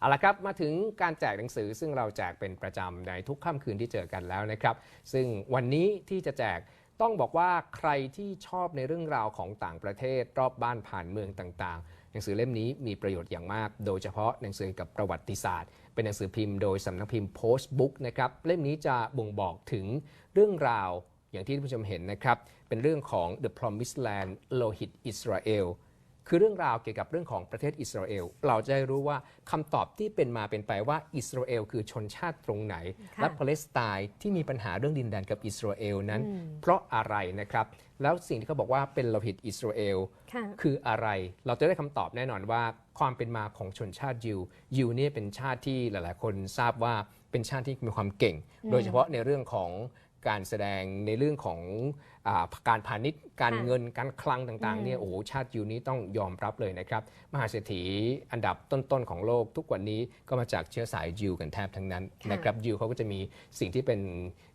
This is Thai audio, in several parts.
เอาละครับมาถึงการแจกหนังสือซึ่งเราแจกเป็นประจำในทุกค่ำคืนที่เจอกันแล้วนะครับ ซึ่งวันนี้ที่จะแจกต้องบอกว่าใครที่ชอบในเรื่องราวของต่างประเทศรอบบ้านผ่านเมืองต่างๆ หนังสือเล่มนี้มีประโยชน์อย่างมาก โดยเฉพาะหนังสือกับประวัติศาสตร์ เป็นหนังสือพิมพ์โดยสำนักพิมพ์ Post Book นะครับเล่มนี้จะบ่งบอกถึงเรื่องราวอย่างที่ท่านผู้ชมเห็นนะครับเป็นเรื่องของ The Promised Land โลหิตอิสราเอล คือเรื่องราวเกี่ยวกับเรื่องของประเทศอิสราเอล เราจะได้รู้ว่าคำตอบที่เป็นมาเป็นไปว่าอิสราเอลคือชนชาติตรงไหนค่ะและปาเลสไตน์ที่มีปัญหาเรื่องดินแดนกับอิสราเอลนั้น เพราะอะไรนะครับ แล้วสิ่งที่เขาบอกว่าเป็นโลหิตอิสราเอลค่ะคืออะไร เราจะได้คำตอบแน่นอนว่าความเป็นมาของชนชาติยิว ยิวเนี่ยเป็นชาติที่หลาย ๆ คนทราบว่าเป็นชาติที่มีความเก่ง โดยเฉพาะในเรื่องของ การแสดงในเรื่องของอาการพาณิชย์ การค่ะเงินการคลังต่างๆอืมเนี่ยโอ้โหชาติยิวนี้ต้องยอมรับเลยนะครับ มหาเศรษฐีอันดับต้นๆของโลกทุกวันนี้ก็มาจากเชื้อสายยิวกันแทบทั้งนั้นค่ะนะครับยิวเขาก็จะมีสิ่งที่เป็น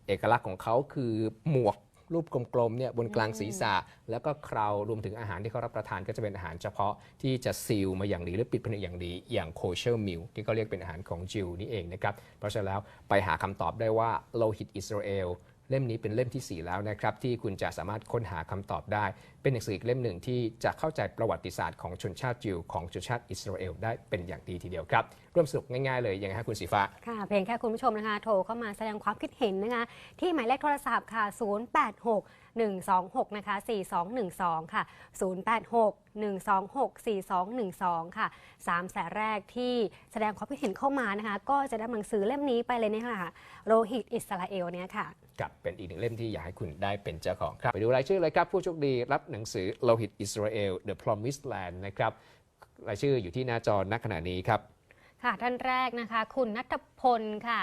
เอกลักษณ์ของเขาคือหมวกรูปกลมๆเนี่ยบนกลางศีรษะ แล้วก็เคราวรวมถึงอาหารที่เขารับประทานก็จะเป็นอาหารเฉพาะที่จะซีลมาอย่างดีหรือปิดผนึกอย่างดีอย่างโคเชอร์มิลที่เขาเรียกเป็นอาหารของจิวนี่เองนะครับ เพราะฉะนั้นแล้วไปหาคำตอบได้ว่าโลหิตอิสราเอล เล่มนี้เป็นเล่มทีสี่ 4 แล้วนะครับ ที่คุณจะสามารถค้นหาคำตอบได้ เป็นหนังสืออีกเล่มหนึ่งที่จะเข้าใจประวัติศาสตร์ของชนชาติยิวของชนชาติอิสราเอลได้เป็นอย่างดีทีเดียวครับร่วมสนุกง่ายๆเลยยังไงคะคุณสีฟ้าค่ะเพียงแค่คุณผู้ชมนะคะโทรเข้ามาแสดงความคิดเห็นนะคะที่หมายเลขโทรศัพท์ค่ะ 086 126 นะคะ 4212 ค่ะ 086 126 4212 ค่ะสามสายแรกที่แสดงความคิดเห็นเข้ามานะคะ ก็จะได้หนังสือเล่มนี้ไปเลยนะคะโลหิตอิสราเอลเนี่ยค่ะกับเป็นอีกหนึ่งเล่มที่อยากให้คุณได้เป็นเจ้าของครับ ไปดูรายชื่อเลยครับ ผู้โชคดีรับหนังสือโลหิตอิสราเอล The Promised Land นะครับรายชื่ออยู่ที่หน้าจอณขณะนี้ครับ ค่ะท่านแรกนะคะ คุณนัทพลค่ะ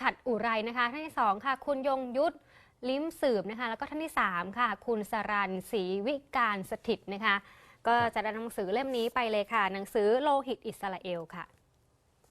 ฉัดอุไรนะคะ ท่านที่สองค่ะ คุณยงยุทธ ลิ้มสืบนะคะ แล้วก็ท่านที่สามค่ะ คุณสรันศรีวิการสถิตนะคะ ก็จะได้หนังสือเล่มนี้ไปเลยค่ะ หนังสือโลหิตอิสราเอลค่ะ